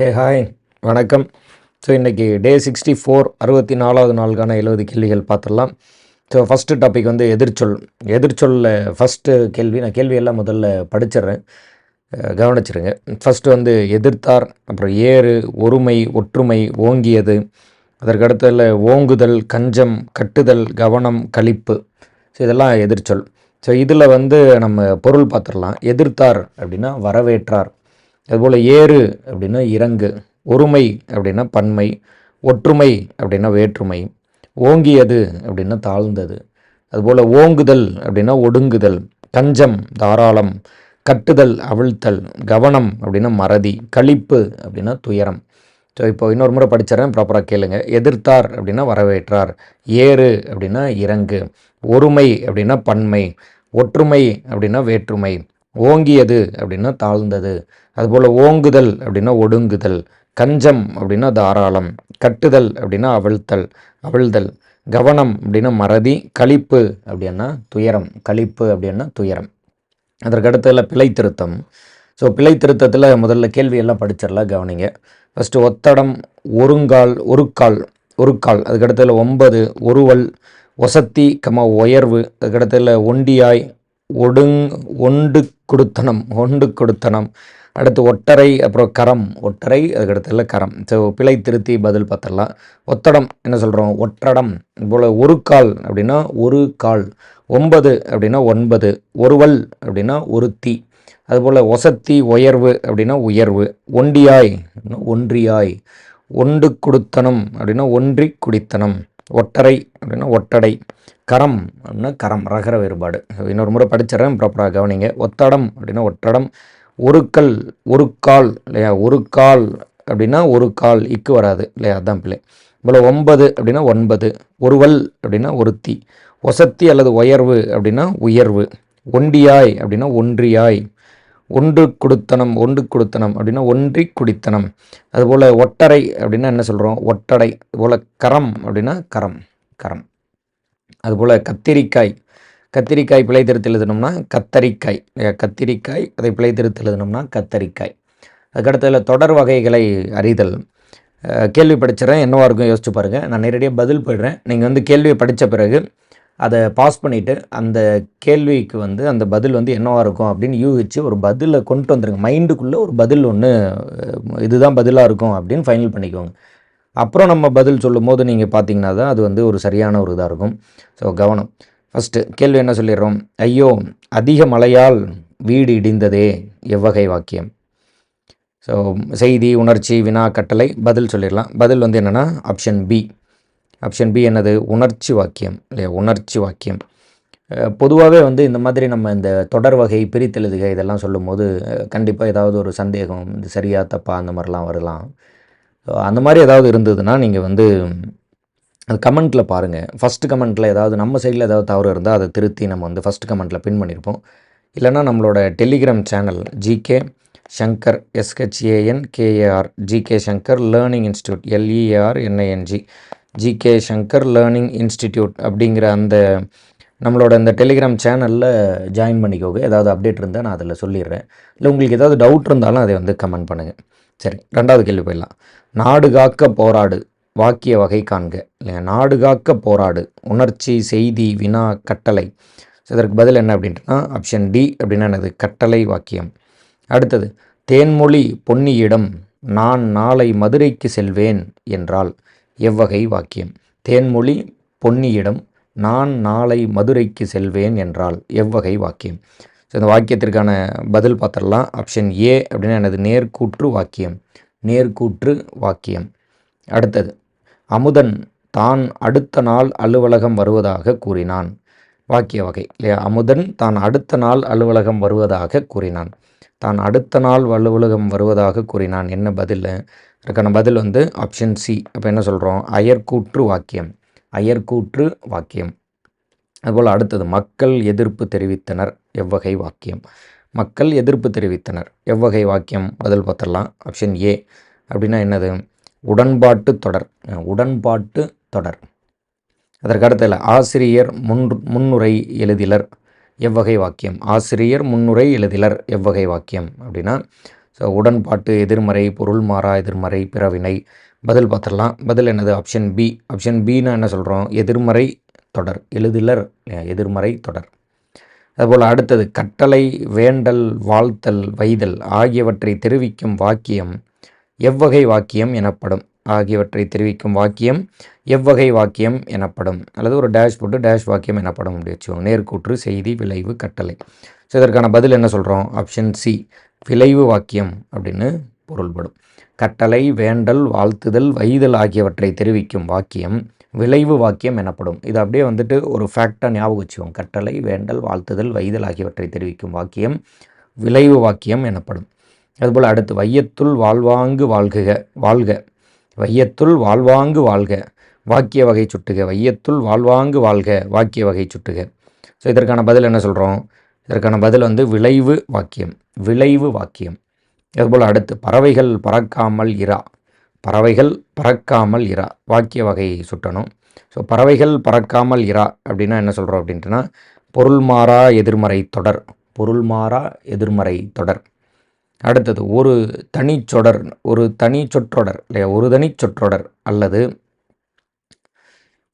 Hey hi வணக்கம். So இன்றைக்கி டே sixty four அறுபத்தி நாலாவது நாளுக்கான எழுபது கேள்விகள் பார்த்துடலாம். ஸோ ஃபஸ்ட்டு டாபிக் வந்து எதிர்ச்சொல். எதிர்ச்சொல்லில் ஃபஸ்ட்டு கேள்வி நான் கேள்வியெல்லாம் முதல்ல படிச்சிடுறேன். கவனிச்சிருங்க. ஃபஸ்ட்டு வந்து எதிர்த்தார் அப்புறம் ஏறு ஒருமை ஒற்றுமை ஓங்கியது. அதற்கடுத்ததில் ஓங்குதல் கஞ்சம் கட்டுதல் கவனம் களிப்பு ஸோ இதெல்லாம் எதிர்ச்சொல். ஸோ இதில் வந்து நம்ம பொருள் பார்த்துடலாம். எதிர்த்தார் அப்படின்னா வரவேற்றார். அதுபோல் ஏறு அப்படின்னா இறங்கு ஒருமை அப்படின்னா பன்மை ஒற்றுமை அப்படின்னா வேற்றுமை ஓங்கியது அப்படின்னா தாழ்ந்தது அதுபோல் ஓங்குதல் அப்படின்னா ஒடுங்குதல் கஞ்சம் தாராளம் கட்டுதல் அவிழ்த்தல் கவனம் அப்படின்னா மறதி களிப்பு அப்படின்னா துயரம். ஸோ இப்போ இன்னொரு முறை படிச்சிடறேன் ப்ராப்பராக கேளுங்க. எதிர்த்தார் அப்படின்னா வரவேற்றார் ஏறு அப்படின்னா இறங்கு ஒருமை அப்படின்னா பன்மை ஒற்றுமை அப்படின்னா வேற்றுமை ஓங்கியது அப்படின்னா தாழ்ந்தது. அதுபோல் ஓங்குதல் அப்படின்னா ஒடுங்குதல். கஞ்சம் அப்படின்னா தாராளம். கட்டுதல் அப்படின்னா அவிழ்த்தல். அவிழ்தல். கவனம் அப்படின்னா மறதி. கழிப்பு அப்படின்னா துயரம். கழிப்பு அப்படின்னா துயரம். அதற்கடுத்ததில் பிழை திருத்தம். ஸோ பிழை திருத்தத்தில் முதல்ல கேள்வியெல்லாம் படிச்சிடலாம் கவனிங்க. ஃபஸ்ட்டு ஒத்தடம் ஒருங்கால் ஒருக்கால் ஒருக்கால். அதுக்கடுத்ததில் ஒன்பது ஒருவல் ஒசத்தி கம உயர்வு. அதுக்கடுத்ததில் ஒண்டியாய் ஒடுங் ஒண்டு கொடுத்தனம் ஒண்டு கொடுத்தனம். அடுத்து ஒட்டரை அப்புறம் கரம். ஒட்டரை அதுக்கடுத்ததில் கரம். ஸோ பிழை திருத்தி பதில் பார்த்துடலாம். ஒத்தடம் என்ன சொல்கிறோம் ஒற்றடம். போல் ஒரு கால் அப்படின்னா ஒரு கால். ஒன்பது அப்படின்னா ஒன்பது. ஒருவல் அப்படின்னா ஒருத்தி அதுபோல் ஒசத்தி உயர்வு அப்படின்னா உயர்வு. ஒண்டியாய் ஒன்றியாய். ஒண்டு கொடுத்தனம் அப்படின்னா ஒன்றி குடித்தனம். ஒட்டரை அப்படின்னா ஒட்டடை. கரம் அப்படின்னா கரம் ரகர வேறுபாடு. இன்னொரு முறை படிச்சிடறேன் ப்ராப்பராக கவனிங்க. ஒத்தடம் அப்படின்னா ஒற்றடம். ஒரு கல் ஒரு கால் இல்லையா? ஒரு கால் அப்படின்னா ஒரு கால் இக்கு வராது இல்லையா? அதான் பிள்ளை இவ்வளோ ஒன்பது அப்படின்னா ஒன்பது. ஒருவல் அப்படின்னா ஒருத்தி. ஒசத்தி அல்லது உயர்வு அப்படின்னா உயர்வு. ஒண்டியாய் அப்படின்னா ஒன்றியாய். ஒன்று குடுத்தனம் ஒன்று குடுத்தனம் அப்படின்னா ஒன்றி குடித்தனம். அதுபோல் ஒட்டரை அப்படின்னா என்ன சொல்கிறோம் ஒட்டடை. அதுபோல் கரம் அப்படின்னா கரம் கரம். அதுபோல் கத்திரிக்காய். கத்திரிக்காய் பிழை திருத்தி எழுதணும்னா கத்தரிக்காய். கத்திரிக்காய் அதை பிழை திருத்தி எழுதணும்னா கத்தரிக்காய். அதுக்கடுத்ததில் தொடர் வகைகளை அறிதல். கேள்வி படிச்சிடறேன். என்னவா இருக்கும் யோசிச்சு பாருங்கள் நான் நேரடியாக பதில் போயிடுறேன். நீங்கள் வந்து கேள்வியை படித்த பிறகு அதை பாஸ் பண்ணிவிட்டு அந்த கேள்விக்கு வந்து அந்த பதில் வந்து என்னவாக இருக்கும் அப்படின்னு யூகிச்சு ஒரு பதிலை கொண்டு வந்துருங்க. மைண்டுக்குள்ளே ஒரு பதில் ஒன்று இதுதான் பதிலாக இருக்கும் அப்படின்னு ஃபைனல் பண்ணிக்கோங்க. அப்புறம் நம்ம பதில் சொல்லும் போது நீங்கள் பார்த்தீங்கன்னா தான் அது வந்து ஒரு சரியான ஒரு இதாக இருக்கும். ஸோ கவனம். ஃபஸ்ட்டு கேள்வி என்ன சொல்லிடுறோம்? ஐயோ அதிக மழையால் வீடு இடிந்ததே எவ்வகை வாக்கியம். ஸோ செய்தி உணர்ச்சி வினா கட்டளை பதில் சொல்லிடலாம். பதில் வந்து என்னென்னா ஆப்ஷன் பி ஆப்ஷன் பி என்னது? உணர்ச்சி வாக்கியம் இல்லையா? உணர்ச்சி வாக்கியம். பொதுவாகவே வந்து இந்த மாதிரி நம்ம இந்த தொடர் வகை பிரித்தெழுதுக இதெல்லாம் சொல்லும்போது கண்டிப்பாக ஏதாவது ஒரு சந்தேகம் இது சரியா தப்பா அந்த மாதிரிலாம் வரலாம். அந்த மாதிரி ஏதாவது இருந்ததுன்னா நீங்கள் வந்து அது கமெண்ட்டில் பாருங்கள் ஃபஸ்ட்டு கமெண்ட்டில் ஏதாவது நம்ம சைடில் ஏதாவது தவறு இருந்தால் அதை திருத்தி நம்ம வந்து ஃபஸ்ட் கமெண்ட்டில் பின் பண்ணியிருப்போம் இல்லைன்னா நம்மளோட Telegram channel GK Shankar S H A N K A R GK Shankar learning institute L E A R N I N G GK Shankar learning institute அப்படிங்கிற அந்த நம்மளோட இந்த டெலிகிராம் சேனலில் ஜாயின் பண்ணிக்கோங்க. ஏதாவது அப்டேட் இருந்தால் நான் அதில் சொல்லிடுறேன். இல்லை உங்களுக்கு ஏதாவது டவுட் இருந்தாலும் அதை வந்து கமெண்ட் பண்ணுங்கள் சரி ரெண்டாவது கேள்வி போயிடலாம். நாடு காக்க போராடு வாக்கிய வகை காண்க. இல்லையா நாடு காக்க போராடு உணர்ச்சி செய்தி வினா கட்டளை. ஸோ இதற்கு பதில் என்ன அப்படின்ட்டுனா ஆப்ஷன் டி அப்படின்னா என்னது? கட்டளை வாக்கியம். அடுத்தது தேன்மொழி பொன்னியிடம் நான் நாளை மதுரைக்கு செல்வேன் என்றால் எவ்வகை வாக்கியம். தேன்மொழி பொன்னியிடம் நான் நாளை மதுரைக்கு செல்வேன் என்றால் எவ்வகை வாக்கியம். ஸோ இந்த வாக்கியத்திற்கான பதில் பார்த்துடலாம். ஆப்ஷன் ஏ அப்படின்னா எனது நேர்கூற்று வாக்கியம். நேர்கூற்று வாக்கியம். அடுத்தது அமுதன் தான் அடுத்த நாள் அலுவலகம் வருவதாக கூறினான். வாக்கிய வகை இல்லையா? அமுதன் தான் அடுத்த நாள் அலுவலகம் வருவதாக கூறினான். தான் அடுத்த நாள் அலுவலகம் வருவதாக கூறினான். என்ன பதில்? அதுக்கான பதில் வந்து ஆப்ஷன் சி அப்போ என்ன சொல்கிறோம் அயர்கூற்று வாக்கியம். அயர்கூற்று வாக்கியம். அதுபோல் அடுத்தது மக்கள் எதிர்ப்பு தெரிவித்தனர். எவ்வகை வாக்கியம். மக்கள் எதிர்ப்பு தெரிவித்தனர். எவ்வகை வாக்கியம் பதில் பார்த்துடலாம். ஆப்ஷன் ஏ அப்படின்னா என்னது? உடன்பாட்டு தொடர். உடன்பாட்டு தொடர். அதற்கு ஆசிரியர் முன் முன்னுரை எழுதிலர். எவ்வகை வாக்கியம். ஆசிரியர் முன்னுரை எழுதிலர். எவ்வகை வாக்கியம் அப்படின்னா ஸோ ஸோ உடன்பாட்டு எதிர்மறை பொருள் மாறா எதிர்மறை பிறவினை பதில் பார்த்துடலாம். பதில் என்னது? ஆப்ஷன் பி ஆப்ஷன் பின்னா என்ன சொல்கிறோம் எதிர்மறை தொடர். எழுதிலர் எதிர்மறை தொடர். அதுபோல் அடுத்தது கட்டளை வேண்டல் வாழ்த்தல் வைதல் ஆகியவற்றை தெரிவிக்கும் வாக்கியம் எவ்வகை வாக்கியம் எனப்படும். ஆகியவற்றை தெரிவிக்கும் வாக்கியம் எவ்வகை வாக்கியம் எனப்படும். அல்லது ஒரு டேஷ் போட்டு டேஷ் வாக்கியம் எனப்படும். அப்படி வச்சுக்கோங்க. நேர்கூற்று செய்தி விளைவு கட்டளை. ஸோ இதற்கான பதில் என்ன சொல்கிறோம் ஆப்ஷன் சி விளைவு வாக்கியம் அப்படின்னு பொருள்படும். கட்டளை வேண்டல் வாழ்த்துதல் வைதல் ஆகியவற்றை தெரிவிக்கும் வாக்கியம் விளைவு வாக்கியம் எனப்படும். இது அப்படியே வந்துட்டு ஒரு ஃபேக்டாக ஞாபகம் வச்சுக்கோங்க. கட்டளை வேண்டல் வாழ்த்துதல் வைதல் ஆகியவற்றை தெரிவிக்கும் வாக்கியம் விளைவு வாக்கியம் எனப்படும். அதுபோல் அடுத்து வையத்துள் வாழ்வாங்கு வாழ்குக வாழ்க. வையத்துள் வாழ்வாங்கு வாழ்க. வாக்கிய வகை சுட்டுக. வையத்துள் வாழ்வாங்கு வாழ்க. வாக்கிய வகை சுட்டுக. ஸோ இதற்கான பதில் என்ன சொல்கிறோம் இதற்கான பதில் வந்து விளைவு வாக்கியம். விளைவு வாக்கியம். அதுபோல் அடுத்து பறவைகள் பறக்காமல் இரா. பறவைகள் பறக்காமல் இரா. வாக்கிய வகையை சுட்டணும். ஸோ பறவைகள் பறக்காமல் இரா அப்படின்னா என்ன சொல்கிறோம் அப்படின்ட்டுனா பொருள் மாறா எதிர்மறை தொடர். பொருள் மாறா எதிர்மறை தொடர். அடுத்தது ஒரு தனிச்சொடர் ஒரு தனி சொற்றொடர் இல்லையா? ஒரு தனி சொற்றொடர் அல்லது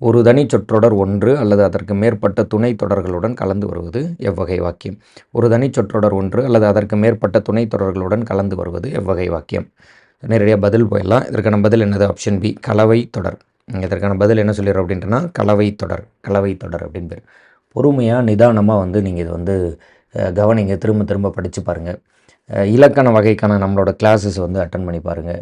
ஒரு தனி சொற்றொடர் ஒன்று அல்லது அதற்கு மேற்பட்ட துணை தொடர்களுடன் கலந்து வருவது எவ்வகை வாக்கியம். ஒரு தனி சொற்றொடர் ஒன்று அல்லது அதற்கு மேற்பட்ட துணை தொடர்களுடன் கலந்து வருவது எவ்வகை வாக்கியம். நேரடியாக பதில் போயிடலாம். இதற்கான பதில் என்னது? ஆப்ஷன் பி கலவை தொடர். இதற்கான பதில் என்ன சொல்லிடுறோம் அப்படின்ட்டுனா கலவை தொடர் கலவை தொடர் அப்படின்னு பேர். பொறுமையாக நிதானமாக வந்து நீங்கள் இது வந்து கவனிங்க. திரும்ப திரும்ப படித்து பாருங்கள் இலக்கண வகைக்கான நம்மளோட கிளாஸஸ் வந்து அட்டன் பண்ணி பாருங்கள்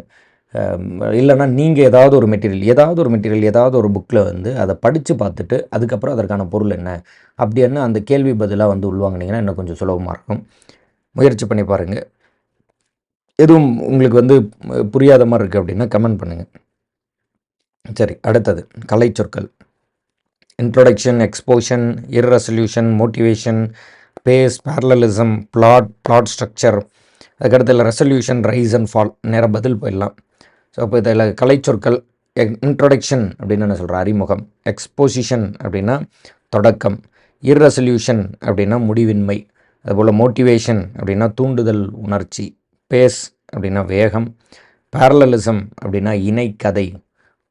இல்லைனா நீங்கள் ஏதாவது ஒரு மெட்டீரியல் ஏதாவது ஒரு மெட்டீரியல் ஏதாவது ஒரு புக்கில் வந்து அதை படித்து பார்த்துட்டு அதுக்கப்புறம் அதற்கான பொருள் என்ன? அப்படி என்ன அந்த கேள்வி பதிலாக வந்து உள்வாங்கினீங்கன்னா இன்னும் கொஞ்சம் சுலபமாக இருக்கும். முயற்சி பண்ணி பாருங்கள் எதுவும் உங்களுக்கு வந்து புரியாத மாதிரி இருக்குது அப்படின்னா கமெண்ட் பண்ணுங்கள் சரி அடுத்தது. கலை சொற்கள். Introduction exposition irresolution motivation pace parallelism plot plot structure அதுக்கடுத்து ரெசல்யூஷன் ரைஸ் அண்ட் ஃபால் நேராக பதில் போயிடலாம். ஸோ அப்போ இதில் கலை சொற்கள் இன்ட்ரொடக்ஷன் அப்படின்னு என்ன சொல்கிறேன் அறிமுகம் எக்ஸ்போசிஷன் அப்படின்னா தொடக்கம் இர்ரெசல்யூஷன் அப்படின்னா முடிவின்மை அதுபோல் மோட்டிவேஷன் அப்படின்னா தூண்டுதல் உணர்ச்சி பேஸ் அப்படின்னா வேகம் பேரலலிசம் அப்படின்னா இணை கதை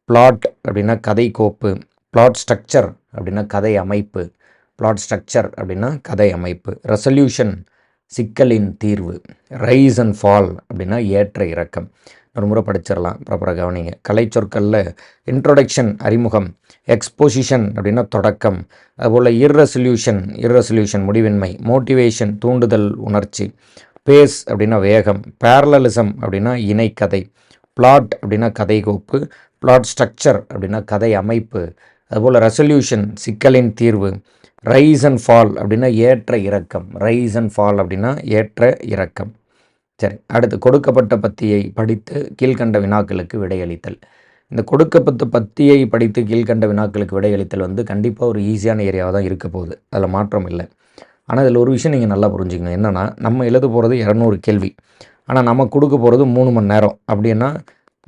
பிளாட் அப்படின்னா கதை கோப்பு பிளாட் ஸ்ட்ரக்சர் அப்படின்னா கதை அமைப்பு பிளாட் ஸ்ட்ரக்சர் அப்படின்னா கதை அமைப்பு ரெசல்யூஷன் சிக்கலின் தீர்வு ரைஸ் அண்ட் ஃபால் அப்படின்னா ஏற்ற இறக்கம். ஒரு முறை படிச்சிடலாம். ப்ராப்பராக கவனிங்க. கலை சொற்களில் இன்ட்ரொடக்ஷன் அறிமுகம் எக்ஸ்போசிஷன் அப்படின்னா தொடக்கம். அதுபோல் இர்ரெசல்யூஷன் இர்ரெசல்யூஷன் முடிவின்மை மோட்டிவேஷன் தூண்டுதல் உணர்ச்சி. பேஸ் அப்படின்னா வேகம். பேரலலிசம் அப்படின்னா இணைக்கதை. பிளாட் அப்படின்னா கதை கோப்பு பிளாட் ஸ்ட்ரக்சர் அப்படின்னா கதை அமைப்பு. அதுபோல் ரெசல்யூஷன் சிக்கலின் தீர்வு. ரைஸ் அண்ட் ஃபால் அப்படின்னா ஏற்ற இறக்கம். ரைஸ் அண்ட் ஃபால் அப்படின்னா ஏற்ற இறக்கம். சரி அடுத்து கொடுக்கப்பட்ட பத்தியை படித்து கீழ்கண்ட வினாக்களுக்கு விடையளித்தல். இந்த கொடுக்கப்பட்ட பத்தியை படித்து கீழ்கண்ட வினாக்களுக்கு விடையளித்தல் வந்து கண்டிப்பாக ஒரு ஈஸியான ஏரியாவாக தான் இருக்க போகுது. அதில் மாற்றம் இல்லை. ஆனால் இதில் ஒரு விஷயம் நீங்கள் நல்லா புரிஞ்சுக்கணும் என்னென்னா நம்ம எழுத போகிறது இரநூறு கேள்வி. ஆனால் நம்ம கொடுக்க போகிறது மூணு மணி நேரம். அப்படின்னா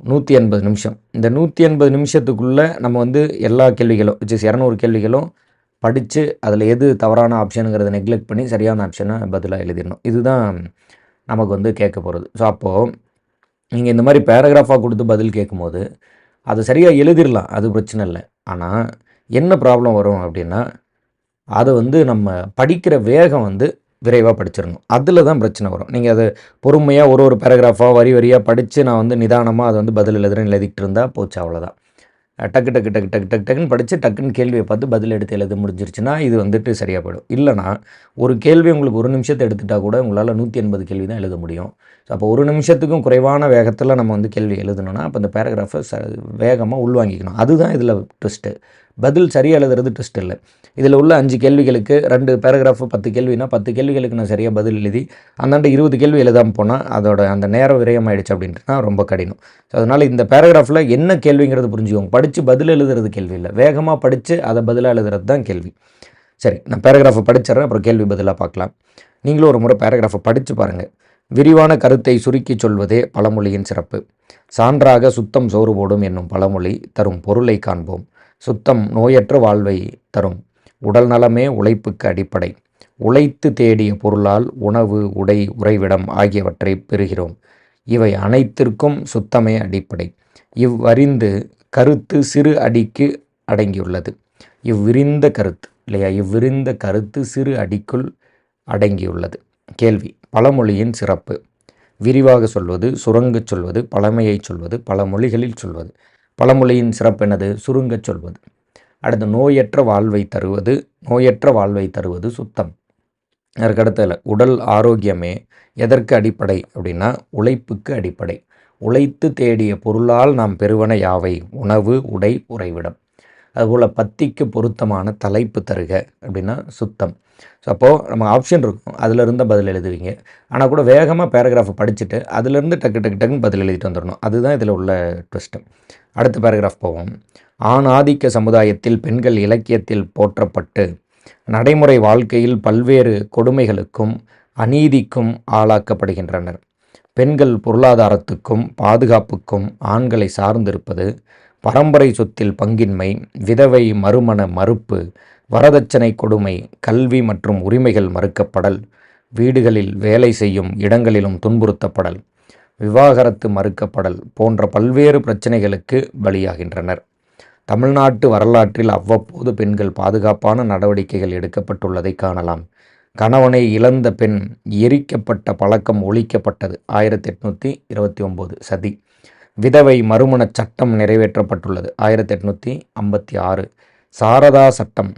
நூற்றி எண்பது நிமிஷம். இந்த நூற்றி எண்பது நிமிஷத்துக்குள்ளே நம்ம வந்து எல்லா கேள்விகளும் விச் இரநூறு கேள்விகளும் படித்து அதில் எது தவறான ஆப்ஷனுங்கிறத நெக்லெக்ட் பண்ணி சரியான ஆப்ஷனை பதிலாக எழுதிடணும். இதுதான் நமக்கு வந்து கேட்க போகிறது ஸோ அப்போது நீங்கள் இந்த மாதிரி பேராகிராஃபாக கொடுத்து பதில் கேட்கும்போது அது சரியாக எழுதிடலாம் அது பிரச்சனை இல்லை. ஆனால் என்ன ப்ராப்ளம் வரும் அப்படின்னா அதை வந்து நம்ம படிக்கிற வேகம் வந்து விரைவாக படிச்சிடணும் அதில் தான் பிரச்சனை வரும். நீங்கள் அதை பொறுமையாக ஒரு ஒரு பேராகிராஃபாக வரி வரியாக படித்து நான் வந்து நிதானமாக அதை வந்து பதில் எழுதுறேன்னு எழுதிக்கிட்டு இருந்தால் போச்சு அவ்வளோதான் டக்கு டக்கு டக்கு டக்கு டக்கு டக்குன்னு படித்து டக்குன்னு கேள்வியை பார்த்து பதில் எடுத்து எழுத முடிஞ்சிருச்சுன்னா இது வந்துட்டு சரியாக போயிடும். இல்லைனா ஒரு கேள்வி உங்களுக்கு ஒரு நிமிஷத்தை எடுத்துட்டால் கூட உங்களால் நூற்றி எண்பது கேள்வி தான் எழுத முடியும். ஸோ அப்போ ஒரு நிமிஷத்துக்கும் குறைவான வேகத்தில் நம்ம வந்து கேள்வி எழுதணும்னா அப்போ அந்த பேராகிராஃபை ச வேகமாக உள்வாங்கிக்கணும். அதுதான் இதில் ட்விஸ்ட்டு பதில் சரியாக எழுதுறது டெஸ்ட் இல்லை. இதில் உள்ள அஞ்சு கேள்விகளுக்கு ரெண்டு பேராகிராஃப் பத்து கேள்வினா பத்து கேள்விகளுக்கு நான் சரியாக பதில் எழுதி அந்தாண்டு இருபது கேள்வி எழுதாமல் போனால் அதோட அந்த நேரம் விரயமாயிடுச்சு அப்படின்ட்டுனா ரொம்ப கடினம். ஸோ அதனால் இந்த பேராகிராஃபில் என்ன கேள்விங்கிறது புரிஞ்சுக்கோங்க படித்து பதில் எழுதுறது கேள்வி இல்லை. வேகமாக படித்து அதை பதிலாக எழுதுறது தான் கேள்வி. சரி நான் பேராகிராஃபை படிச்சிட்றேன் அப்புறம் கேள்வி பதிலாக பார்க்கலாம். நீங்களும் ஒரு முறை பேராகிராஃபை படித்து பாருங்கள் விரிவான கருத்தை சுருக்கி சொல்வதே பழமொழியின் சிறப்பு. சான்றாக சுத்தம் சோறு போடும் என்னும் பழமொழி தரும் பொருளை காண்போம். சுத்தம் நோயற்ற வாழ்வை தரும். உடல் நலமே உழைப்புக்கு அடிப்படை. உழைத்து தேடிய பொருளால் உணவு உடை உறைவிடம் ஆகியவற்றை பெறுகிறோம். இவை அனைத்திற்கும் சுத்தமே அடிப்படை. இவ்வறிந்து கருத்து சிறு அடிக்கு அடங்கியுள்ளது. இவ்விரிந்த கருத்து இல்லையா? இவ்விரிந்த கருத்து சிறு அடிக்குள் அடங்கியுள்ளது. கேள்வி பழமொழியின் சிறப்பு. விரிவாக சொல்வது சுரங்கச் சொல்வது பழமையை சொல்வது பல மொழிகளில் சொல்வது. பழமொழியின் சிறப்பு என்னது? சுருங்கச் சொல்வது. அடுத்து நோயற்ற வாழ்வை தருவது நோயற்ற வாழ்வை தருவது சுத்தம். அதற்கடுத்தல உடல் ஆரோக்கியமே எதற்கு அடிப்படை அப்படின்னா உழைப்புக்கு அடிப்படை. உழைத்து தேடிய பொருளால் நாம் பெறுவன யாவை? உணவு உடை உறைவிடம். அதுபோல் பத்திக்கு பொருத்தமான தலைப்பு தருக அப்படின்னா சுத்தம். ஸோ அப்போது நம்ம ஆப்ஷன் இருக்கும். அதிலிருந்து பதில் எழுதுவீங்க. ஆனால் கூட வேகமாக பேராகிராஃபை படிச்சுட்டு அதுலேருந்து டக்கு டக்கு டக்குன்னு பதில் எழுதிட்டு வந்துடணும் அதுதான் இதில் உள்ள ட்விஸ்ட்டு அடுத்த பேராகிராஃப் போவோம். ஆண் ஆதிக்க சமுதாயத்தில் பெண்கள் இலக்கியத்தில் போற்றப்பட்டு நடைமுறை வாழ்க்கையில் பல்வேறு கொடுமைகளுக்கும் அநீதிக்கும் ஆளாக்கப்படுகின்றனர். பெண்கள் பொருளாதாரத்துக்கும் பாதுகாப்புக்கும் ஆண்களை சார்ந்திருப்பது பரம்பரை சொத்தில் பங்கின்மை விதவை மறுமண மறுப்பு வரதட்சணை கொடுமை கல்வி மற்றும் உரிமைகள் மறுக்கப்படல் வீடுகளில் வேலை செய்யும் இடங்களிலும் துன்புறுத்தப்படல். விவாகரத்து மறுக்கப்படல் போன்ற பல்வேறு பிரச்சனைகளுக்கு பலியாகின்றனர் தமிழ்நாட்டு வரலாற்றில் அவ்வப்போது பெண்கள் பாதுகாப்பான நடவடிக்கைகள் எடுக்கப்பட்டுள்ளதை காணலாம். கணவனை இழந்த பெண் எரிக்கப்பட்ட பழக்கம் ஒழிக்கப்பட்டது. ஆயிரத்தி எட்நூற்றி இருபத்தி ஒம்பது சதி. விதவை மறுமணச் சட்டம் நிறைவேற்றப்பட்டுள்ளது. ஆயிரத்தி எட்நூற்றி ஐம்பத்தி ஆறு சாரதா சட்டம்.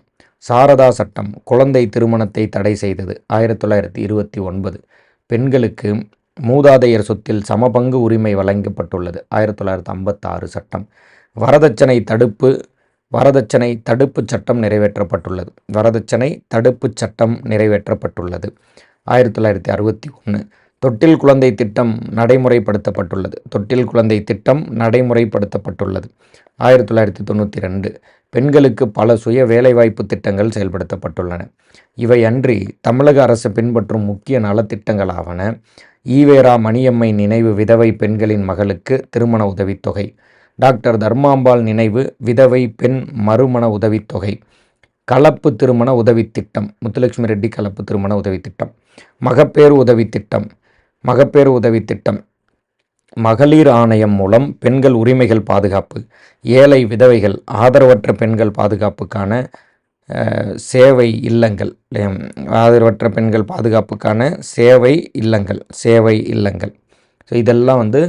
சாரதா சட்டம் குழந்தை திருமணத்தை தடை செய்தது. ஆயிரத்தி தொள்ளாயிரத்தி இருபத்தி ஒன்பது. பெண்களுக்கு மூதாதையர் சொத்தில் சமபங்கு உரிமை வழங்கப்பட்டுள்ளது. ஆயிரத்தி தொள்ளாயிரத்தி ஐம்பத்தாறு சட்டம். வரதட்சணை தடுப்பு வரதட்சணை தடுப்பு சட்டம் நிறைவேற்றப்பட்டுள்ளது. வரதட்சணை தடுப்பு சட்டம் நிறைவேற்றப்பட்டுள்ளது. ஆயிரத்தி தொள்ளாயிரத்தி அறுபத்தி ஒன்று தொட்டில் குழந்தை திட்டம் நடைமுறைப்படுத்தப்பட்டுள்ளது. தொட்டில் குழந்தை திட்டம் நடைமுறைப்படுத்தப்பட்டுள்ளது. ஆயிரத்தி தொள்ளாயிரத்தி தொண்ணூற்றி ரெண்டு. பெண்களுக்கு பல சுய வேலைவாய்ப்பு திட்டங்கள் செயல்படுத்தப்பட்டுள்ளன. இவை அன்றி தமிழக அரசு பின்பற்றும் முக்கிய நலத்திட்டங்களாவன. ஈவேரா மணியம்மை நினைவு விதவை பெண்களின் மகளுக்கு திருமண உதவித்தொகை. டாக்டர் தர்மாம்பாள் நினைவு விதவை பெண் மறுமண உதவித்தொகை. கலப்பு திருமண உதவித்திட்டம் முத்துலட்சுமி ரெட்டி கலப்பு திருமண உதவித்திட்டம். மகப்பேறு உதவித்திட்டம் மகப்பேறு உதவித்திட்டம். மகளிர் ஆணையம் மூலம் பெண்கள் உரிமைகள் பாதுகாப்பு. ஏழை விதவைகள் ஆதரவற்ற பெண்கள் பாதுகாப்புக்கான சேவை இல்லங்கள். ஆதரவற்ற பெண்கள் பாதுகாப்புக்கான சேவை இல்லங்கள் சேவை இல்லங்கள். ஸோ இதெல்லாம் வந்து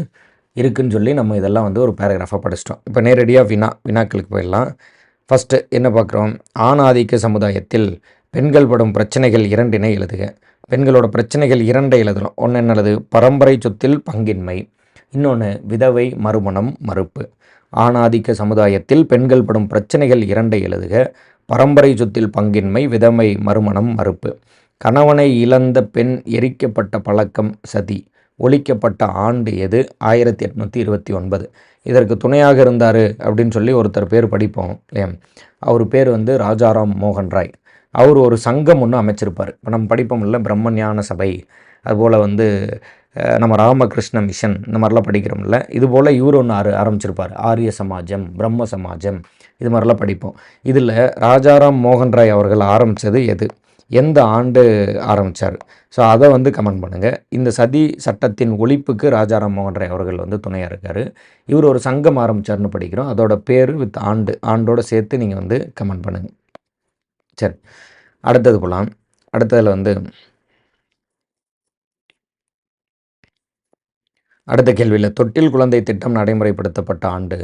இருக்குன்னு சொல்லி நம்ம இதெல்லாம் வந்து ஒரு பேராகிராஃபாக படிச்சிட்டோம். இப்போ நேரடியாக வினா வினாக்களுக்கு போயிடலாம். ஃபஸ்ட்டு என்ன பார்க்குறோம்? ஆணாதிக்க சமுதாயத்தில் பெண்கள் படும் பிரச்சனைகள் இரண்டினை எழுதுக. பெண்களோட பிரச்சனைகள் இரண்டை எழுதுகிறோம் ஒன்று என்னது பரம்பரை சொத்தில் பங்கின்மை. இன்னொன்று விதவை மறுமணம் மறுப்பு. ஆணாதிக்க சமுதாயத்தில் பெண்கள் படும் பிரச்சனைகள் இரண்டை எழுதுக. பரம்பரை சொத்தில் பங்கின்மை விதமை மறுமணம் மறுப்பு. கணவனை இழந்த பெண் எரிக்கப்பட்ட பழக்கம் சதி. ஒழிக்கப்பட்ட ஆண்டு எது? ஆயிரத்தி எட்நூற்றி இருபத்தி ஒன்பது. இதற்கு துணையாக இருந்தார் அப்படின்னு சொல்லி ஒருத்தர் பேர் படிப்போம் இல்லையா? அவர் பேர் வந்து ராஜாராம் மோகன் ராய். அவர் ஒரு சங்கம் ஒன்று அமைச்சிருப்பார். இப்போ நம்ம படிப்போம் இல்லை பிரம்மஞான சபை. அதுபோல் வந்து நம்ம ராமகிருஷ்ண மிஷன் இந்த மாதிரிலாம் படிக்கிறோம்ல இது போல் இவர் ஒன்று ஆறு ஆரம்பிச்சிருப்பார். ஆரிய சமாஜம் பிரம்ம சமாஜம். இது மாதிரிலாம் படிப்போம். இதில் ராஜாராம் மோகன் ராய் அவர்கள் ஆரம்பித்தது எது? எந்த ஆண்டு ஆரம்பித்தார் ஸோ அதை வந்து கமெண்ட் பண்ணுங்கள் இந்த சதி சட்டத்தின் ஒழிப்புக்கு ராஜாராம் மோகன் ராய் அவர்கள் வந்து துணையாக இருக்கார். இவர் ஒரு சங்கம் ஆரம்பித்தார்னு படிக்கிறோம். அதோட பேர் வித் ஆண்டு. ஆண்டோடு சேர்த்து நீங்கள் வந்து கமெண்ட் பண்ணுங்கள் சரி. அடுத்தது போகலாம் அடுத்ததில் வந்து அடுத்த கேள்வியில் தொட்டில் குழந்தை திட்டம் நடைமுறைப்படுத்தப்பட்ட ஆண்டு.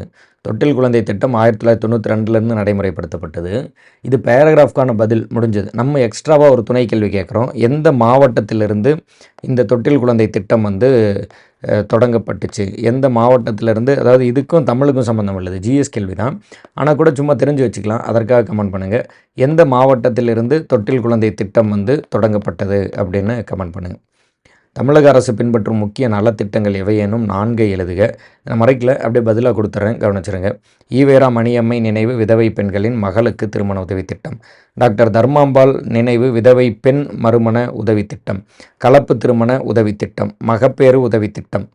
தொட்டில் குழந்தை திட்டம் ஆயிரத்தி தொள்ளாயிரத்தி தொண்ணூற்றி ரெண்டுலேருந்து நடைமுறைப்படுத்தப்பட்டது. இது பேராகிராஃப்கான பதில் முடிஞ்சது. நம்ம எக்ஸ்ட்ராவாக ஒரு துணை கேள்வி கேட்குறோம். எந்த மாவட்டத்திலிருந்து இந்த தொட்டில் குழந்தை திட்டம் வந்து தொடங்கப்பட்டுச்சு? எந்த மாவட்டத்திலேருந்து? அதாவது இதுக்கும் தமிழுக்கும் சம்மந்தம் உள்ளது. ஜிஎஸ் கேள்வி தான் ஆனால் கூட சும்மா தெரிஞ்சு வச்சுக்கலாம். அதற்காக கமெண்ட் பண்ணுங்கள் எந்த மாவட்டத்திலிருந்து தொட்டில் குழந்தை திட்டம் வந்து தொடங்கப்பட்டது அப்படின்னு கமெண்ட் பண்ணுங்கள் தமிழக அரசு பின்பற்றும் முக்கிய நலத்திட்டங்கள் எவையேனும் நான்கை எழுதுக. நான் மறைக்கல அப்படியே பதிலாக கொடுத்துட்றேன் கவனிச்சிருங்க. ஈவேரா மணியம்மை நினைவு விதவை பெண்களின் மகளுக்கு திருமண உதவி திட்டம். டாக்டர் தர்மாம்பாள் நினைவு விதவை பெண் மறுமண உதவி திட்டம். கலப்பு திருமண உதவி திட்டம். மகப்பேறு உதவி திட்டம்.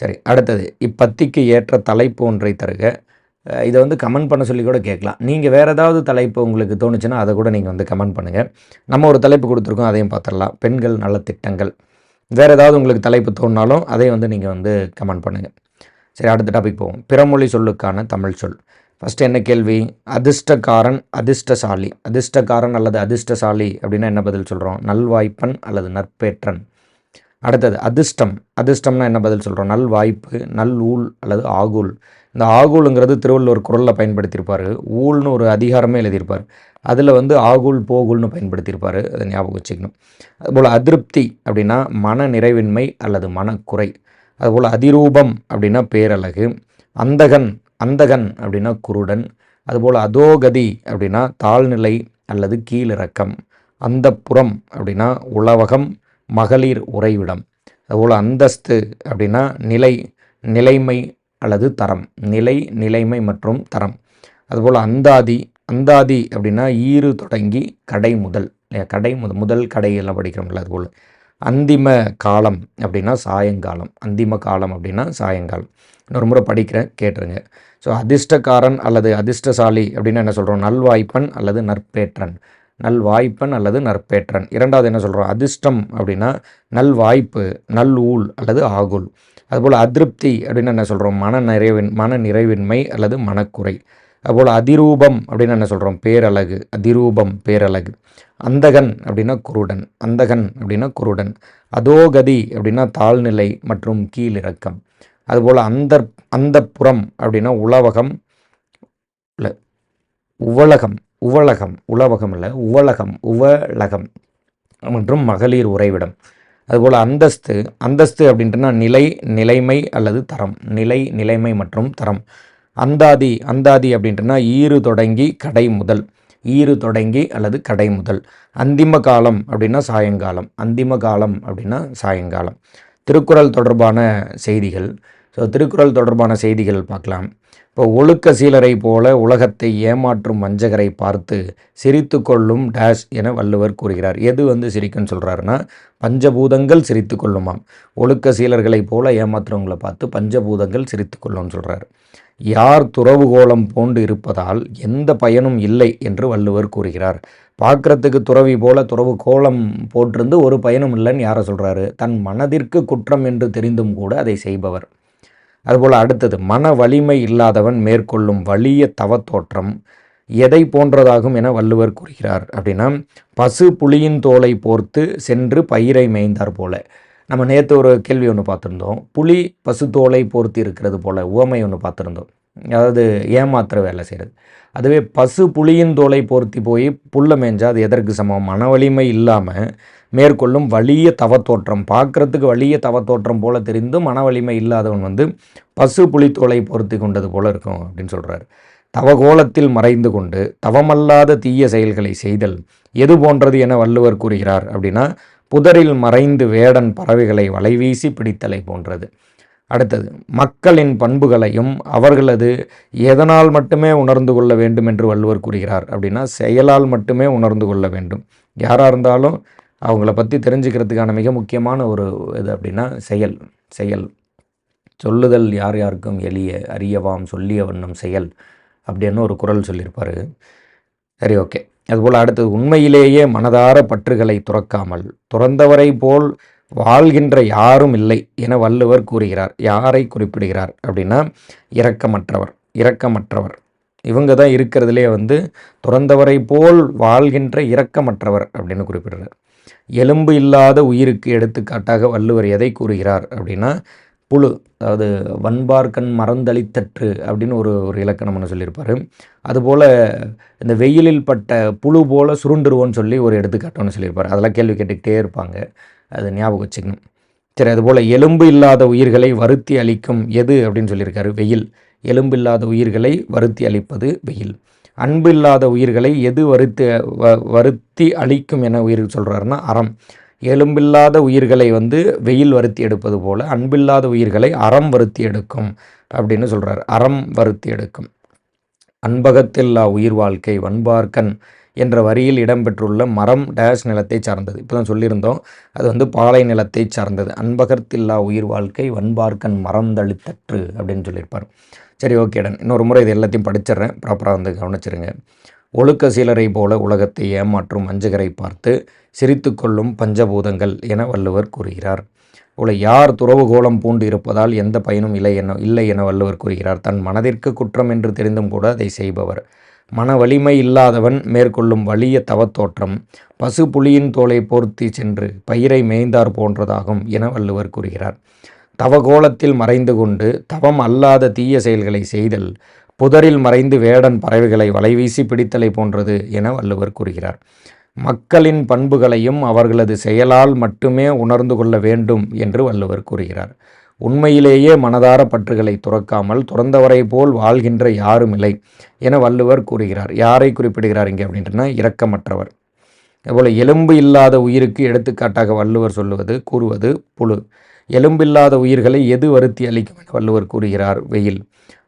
சரி அடுத்தது இப்பத்திக்கு ஏற்ற தலைப்பு ஒன்றை தருக. இதை வந்து கமெண்ட் பண்ண சொல்லி கூட கேட்கலாம். நீங்கள் வேறு ஏதாவது தலைப்பு உங்களுக்கு தோணுச்சுன்னா அதை கூட நீங்கள் வந்து கமெண்ட் பண்ணுங்கள் நம்ம ஒரு தலைப்பு கொடுத்துருக்கோம் அதையும் பார்த்துடலாம். பெண்கள் நலத்திட்டங்கள். வேறு ஏதாவது உங்களுக்கு தலைப்பு தோணினாலும் அதை வந்து நீங்கள் வந்து கமெண்ட் பண்ணுங்கள் சரி அடுத்த டாபிக் போவோம். பிறமொழி சொல்லுக்கான தமிழ் சொல். ஃபஸ்ட்டு என்ன கேள்வி? அதிர்ஷ்டக்காரன் அதிர்ஷ்டசாலி. அதிர்ஷ்டக்காரன் அல்லது அதிர்ஷ்டசாலி அப்படின்னா என்ன பதில் சொல்கிறோம் நல்வாய்ப்பன் அல்லது நற்பேற்றன். அடுத்தது அதிர்ஷ்டம். அதிர்ஷ்டம்னா என்ன பதில் சொல்கிறோம் நல் வாய்ப்பு நல் ஊல் அல்லது ஆகூல் இந்த ஆகூலுங்கிறது திருவள்ளுவர் குரலில் பயன்படுத்தியிருப்பார். ஊழ்னு ஒரு அதிகாரமே எழுதியிருப்பார். அதில் வந்து ஆகூல் போகுல்னு பயன்படுத்தியிருப்பார். அதை ஞாபகம் வச்சுக்கணும். அதுபோல் அதிருப்தி அப்படின்னா மன நிறைவின்மை அல்லது மனக்குறை. அதுபோல் அதிரூபம் அப்படின்னா பேரழகு. அந்தகன் அந்தகன் அப்படின்னா குருடன். அதுபோல் அதோகதி அப்படின்னா தாழ்நிலை அல்லது கீழிறக்கம். அந்த புறம் அப்படின்னா உளவகம் மகளிர் உறைவிடம். அதுபோல் அந்தஸ்து அப்படின்னா நிலை நிலைமை அல்லது தரம் நிலை நிலைமை மற்றும் தரம். அதுபோல் அந்தாதி அந்தாதி அப்படின்னா ஈறு தொடங்கி கடை முதல் கடை முத முதல் கடையெல்லாம் படிக்கிறோம்ல அதுபோல். அந்திம காலம் அப்படின்னா சாயங்காலம். அந்திம காலம் அப்படின்னா சாயங்காலம். இன்னொரு முறை படிக்கிறேன் கேட்டுருங்க. ஸோ அதிர்ஷ்டக்காரன் அல்லது அதிர்ஷ்டசாலி அப்படின்னா என்ன சொல்கிறோம் நல்வாய்ப்பன் அல்லது நற்பேற்றன். நல்வாய்ப்பன் அல்லது நற்பேற்றன். இரண்டாவது என்ன சொல்கிறோம் அதிர்ஷ்டம் அப்படின்னா நல்வாய்ப்பு நல் அல்லது ஆகுல். அதுபோல் அதிருப்தி அப்படின்னு என்ன சொல்கிறோம் மன நிறைவின் மன நிறைவின்மை அல்லது மனக்குறை. அதுபோல் அதிரூபம் அப்படின்னு என்ன சொல்கிறோம் பேரழகு. அதிரூபம் பேரழகு. அந்தகன் அப்படின்னா குருடன். அந்தகன் அப்படின்னா குருடன். அதோகதி அப்படின்னா தாழ்நிலை மற்றும் கீழிறக்கம். அதுபோல் அந்த அந்த புறம் அப்படின்னா உலவகம் இல்லை உவலகம். உவலகம் உலவகம் இல்லை உவலகம் உவலகம் மற்றும் மகளிர் உறைவிடம். அதுபோல் அந்தஸ்து அந்தஸ்து அப்படின்ட்டுனா நிலை நிலைமை அல்லது தரம். நிலை நிலைமை மற்றும் தரம். அந்தாதி அந்தாதி அப்படின்ட்டுனா ஈறு தொடங்கி கடை முதல். ஈறு தொடங்கி அல்லது கடை முதல். அந்திம காலம் அப்படின்னா சாயங்காலம். அந்திம காலம் அப்படின்னா சாயங்காலம். திருக்குறள் தொடர்பான செய்திகள். ஸோ திருக்குறள் தொடர்பான செய்திகள் பார்க்கலாம். இப்போ ஒழுக்க சீலரை போல உலகத்தை ஏமாற்றும் வஞ்சகரை பார்த்து சிரித்து கொள்ளும் டேஷ் என வள்ளுவர் கூறுகிறார். எது வந்து சிரிக்குன்னு சொல்கிறாருன்னா பஞ்சபூதங்கள் சிரித்து கொள்ளுமாம். ஒழுக்க சீலர்களைப் போல ஏமாத்துறவங்களை பார்த்து பஞ்சபூதங்கள் சிரித்து கொள்ளும்னு சொல்கிறார் யார் துறவுகோலம் போன்று இருப்பதால் எந்த பயனும் இல்லை என்று வள்ளுவர் கூறுகிறார். பார்க்குறதுக்கு துறவி போல துறவு கோலம் போட்டிருந்து ஒரு பயனும் இல்லைன்னு யாரை சொல்கிறாரு தன் மனதிற்கு குற்றம் என்று தெரிந்தும் கூட அதை செய்பவர். அதுபோல் அடுத்தது மன வலிமை இல்லாதவன் மேற்கொள்ளும் வலிய தவத்தோற்றம் எதை போன்றதாகும் என வள்ளுவர் கூறுகிறார். அப்படின்னா பசு புலியின் தோலை போர்த்து சென்று பயிரை மேய்ந்தார் போல. நம்ம நேற்று ஒரு கேள்வி ஒன்று பார்த்துருந்தோம். புலி பசு தோலை போர்த்தி இருக்கிறது போல் உவமை ஒன்று பார்த்துருந்தோம். அதாவது ஏமாத்திர வேலை செய்கிறது அதுவே பசு புலியின் தோலை போர்த்தி போய் புல்லை மேய்ஞ்சால் அது எதற்கு சமம்? மன வலிமை இல்லாமல் மேற்கொள்ளும் வலிய தவத்தோற்றம். பார்க்குறதுக்கு வலிய தவத்தோற்றம் போல தெரிந்தும் மன வலிமை இல்லாதவன் வந்து பசு புலித்தோலை பொருத்தி கொண்டது போல இருக்கும் அப்படின்னு சொல்கிறார் தவகோலத்தில் மறைந்து கொண்டு தவமல்லாத தீய செயல்களை செய்தல் எது போன்றது என வள்ளுவர் கூறுகிறார் அப்படின்னா புதரில் மறைந்து வேடன் பறவைகளை வலைவீசி பிடித்தலை போன்றது. அடுத்தது மக்களின் பண்புகளையும் அவர்களது எதனால் மட்டுமே உணர்ந்து கொள்ள வேண்டும் என்று வள்ளுவர் கூறுகிறார் அப்படின்னா செயலால் மட்டுமே உணர்ந்து கொள்ள வேண்டும். யாராக இருந்தாலும் அவங்கள பற்றி தெரிஞ்சுக்கிறதுக்கான மிக முக்கியமான ஒரு இது அப்படின்னா செயல் செயல். சொல்லுதல் யார் யாருக்கும் எளிய அறியவாம் சொல்லிய வண்ணம் செயல் அப்படின்னு ஒரு குரல் சொல்லியிருப்பார். சரி ஓகே. அதுபோல் அடுத்தது உண்மையிலேயே மனதார பற்றுகளை துறக்காமல் துறந்தவரை போல் வாழ்கின்ற யாரும் இல்லை என வள்ளுவர் கூறுகிறார். யாரை குறிப்பிடுகிறார் அப்படின்னா இரக்கமற்றவர் இரக்கமற்றவர். இவங்க தான் இருக்கிறதுலே வந்து துறந்தவரை போல் வாழ்கின்ற இரக்கமற்றவர் அப்படின்னு குறிப்பிடுறார். எலும்பு இல்லாத உயிருக்கு எடுத்துக்காட்டாக வள்ளுவர் எதை கூறுகிறார் அப்படின்னா புழு அதாவது வன்பார்க்கண் மறந்தளித்தற்று அப்படின்னு ஒரு ஒரு இலக்கணம் ஒன்று சொல்லியிருப்பார். அதுபோல் இந்த வெயிலில் பட்ட புழு போல் சுருண்டுருவோன்னு சொல்லி ஒரு எடுத்துக்காட்டோன்னு சொல்லியிருப்பார். அதெல்லாம் கேள்வி கேட்டுக்கிட்டே இருப்பாங்க. அது ஞாபகம் வச்சுக்கணும். சரி அதுபோல் எலும்பு இல்லாத உயிர்களை வருத்தி அளிக்கும் எது அப்படின்னு சொல்லியிருக்காரு. வெயில். எலும்பு இல்லாத உயிர்களை வருத்தி அளிப்பது வெயில். அன்பு இல்லாத உயிர்களை எது வருத்தி வ வருத்தி அழிக்கும் என உயிர் சொல்கிறாருன்னா அறம். எலும்பில்லாத உயிர்களை வந்து வெயில் வருத்தி எடுப்பது போல் அன்பில்லாத உயிர்களை அறம் வருத்தி எடுக்கும் அப்படின்னு சொல்கிறார் அறம் வருத்தி எடுக்கும். அன்பகத்தில்லா உயிர் வாழ்க்கை வன்பார்க்கன் என்ற வரியில் இடம்பெற்றுள்ள மரம் டேஷ் நிலத்தை சார்ந்தது. இப்போ தான் சொல்லியிருந்தோம். அது வந்து பாலை நிலத்தை சார்ந்தது. அன்பகத்தில்லா உயிர் வாழ்க்கை வன்பார்க்கன் மரம் தளித்தற்று அப்படின்னு சொல்லியிருப்பார். சரி ஓகேடன் இன்னொரு முறை இது எல்லாத்தையும் படிச்சிடுறேன். ப்ராப்பராக வந்து கவனிச்சிருங்க. ஒழுக்க சீலரை போல உலகத்தை ஏமாற்றும் அஞ்சகரை பார்த்து சிரித்து கொள்ளும் பஞ்சபூதங்கள் என வள்ளுவர் கூறுகிறார். உள்ள யார் துறவுகோலம் பூண்டு இருப்பதால் எந்த பயனும் இல்லை என இல்லை என வள்ளுவர் கூறுகிறார். தன் மனதிற்கு குற்றம் என்று தெரிந்தும் கூட அதை செய்பவர். மன வலிமை இல்லாதவன் மேற்கொள்ளும் வலிய தவத்தோற்றம் பசு புலியின் தோலை போர்த்தி சென்று பயிரை மேய்ந்தார் போன்றதாகும் என வள்ளுவர் கூறுகிறார். தவகோலத்தில் மறைந்து கொண்டு தவம் அல்லாத தீய செயல்களை செய்தல் புதரில் மறைந்து வேடன் பறவைகளை வலைவீசி பிடித்தலை போன்றது என வள்ளுவர் கூறுகிறார். மக்களின் பண்புகளையும் அவர்களது செயலால் மட்டுமே உணர்ந்து கொள்ள வேண்டும் என்று வள்ளுவர் கூறுகிறார். உண்மையிலேயே மனதார பற்றுகளை துறக்காமல் துறந்தவரை போல் வாழ்கின்ற யாரும் இல்லை என வள்ளுவர் கூறுகிறார். யாரை குறிப்பிடுகிறார் இங்கே அப்படின்றனா இரக்கமற்றவர். அதுபோல் எலும்பு இல்லாத உயிருக்கு எடுத்துக்காட்டாக வள்ளுவர் சொல்லுவது கூறுவது புழு. எலும்பில்லாத உயிர்களை எது வருத்தி அளிக்கும் என வள்ளுவர் கூறுகிறார். வெயில்.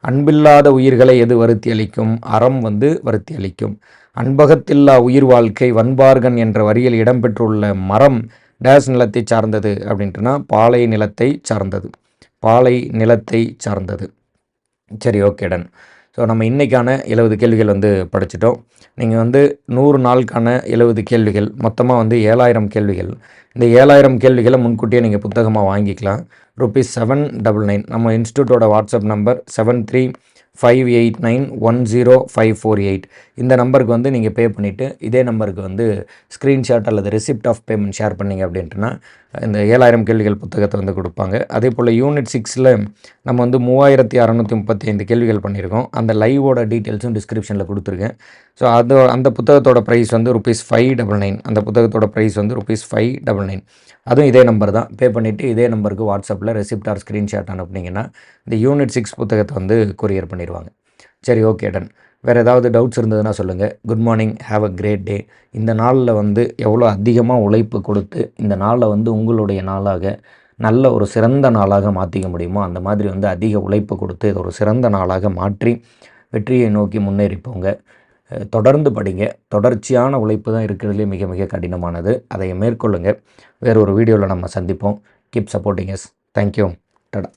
அன்பில்லாத உயிர்களை எது வருத்தி அளிக்கும்? அறம் வந்து வருத்தி அளிக்கும். அன்பகத்தில்லா உயிர் வாழ்க்கை வன்பார்கன் என்ற வரியில் இடம்பெற்றுள்ள மரம் டேஸ் நிலத்தை சார்ந்தது அப்படின்ட்டுனா பாலை நிலத்தை சார்ந்தது. பாலை நிலத்தை சார்ந்தது. சரி ஓகே டன். ஸோ நம்ம இன்றைக்கான எழுபது கேள்விகள் வந்து படிச்சிட்டோம். நீங்கள் வந்து நூறு நாளுக்கான எழுபது கேள்விகள் மொத்தமாக வந்து ஏழாயிரம் கேள்விகள். இந்த ஏழாயிரம் கேள்விகளை முன்கூட்டியே நீங்கள் புத்தகமாக வாங்கிக்கலாம். Rupees seven double nine. நம்ம இன்ஸ்டியூட்டோட WhatsApp number seven three five eight nine one zero five four eight. இந்த நம்பருக்கு வந்து நீங்கள் பே பண்ணிவிட்டு இதே நம்பருக்கு வந்து ஸ்க்ரீன்ஷாட் அல்லது ரெசிப்ட் ஆஃப் பேமெண்ட் ஷேர் பண்ணிங்க அப்படின்ட்டுனா இந்த ஏழாயிரம் கேள்விகள் புத்தகத்தை வந்து கொடுப்பாங்க. அதே போல் யூனிட் சிக்ஸில் நம்ம வந்து மூவாயிரத்தி அறநூற்றி முப்பத்தி ஐந்து கேள்விகள் பண்ணியிருக்கோம். அந்த லைவோட டீட்டெயில்ஸும் டிஸ்கிரிப்ஷனில் கொடுத்துருக்கேன். ஸோ அது அந்த புத்தகத்தோட ப்ரைஸ் வந்து ருபீஸ் ஃபைவ் டபுள் நைன் அந்த புத்தகத்தோட ப்ரைஸ் வந்து ருபீஸ் ஃபைவ் டபுள் நைன் அதுவும் இதே நம்பர் தான். பே பண்ணிவிட்டு இதே நம்பருக்கு வாட்ஸ்அப்பில் ரெசிப்ட் ஆர் ஸ்க்ரீன்ஷாட் அனுப்புனீங்கன்னா இந்த யூனிட் சிக்ஸ் புத்தகத்தை வந்து கொரியர் பண்ணிடுவாங்க சரி ஓகே டன் வேறு ஏதாவது டவுட்ஸ் இருந்ததுன்னா சொல்லுங்கள் good morning have a great day இந்த நாளில் வந்து எவ்வளோ அதிகமாக உழைப்பு கொடுத்து இந்த நாளில் வந்து உங்களுடைய நாளாக நல்ல ஒரு சிறந்த நாளாக மாற்றிக்க முடியுமோ அந்த மாதிரி வந்து அதிக உழைப்பு கொடுத்து இது ஒரு சிறந்த நாளாக மாற்றி வெற்றியை நோக்கி முன்னேறிப்போங்க. தொடர்ந்து படிங்க. தொடர்ச்சியான உழைப்பு தான் இருக்கிறதுலே மிக மிக கடினமானது. அதை மேற்கொள்ளுங்கள் வேறு ஒரு வீடியோவில் நம்ம சந்திப்போம். கீப் சப்போர்ட்டிங் எஸ் தேங்க்யூ டடா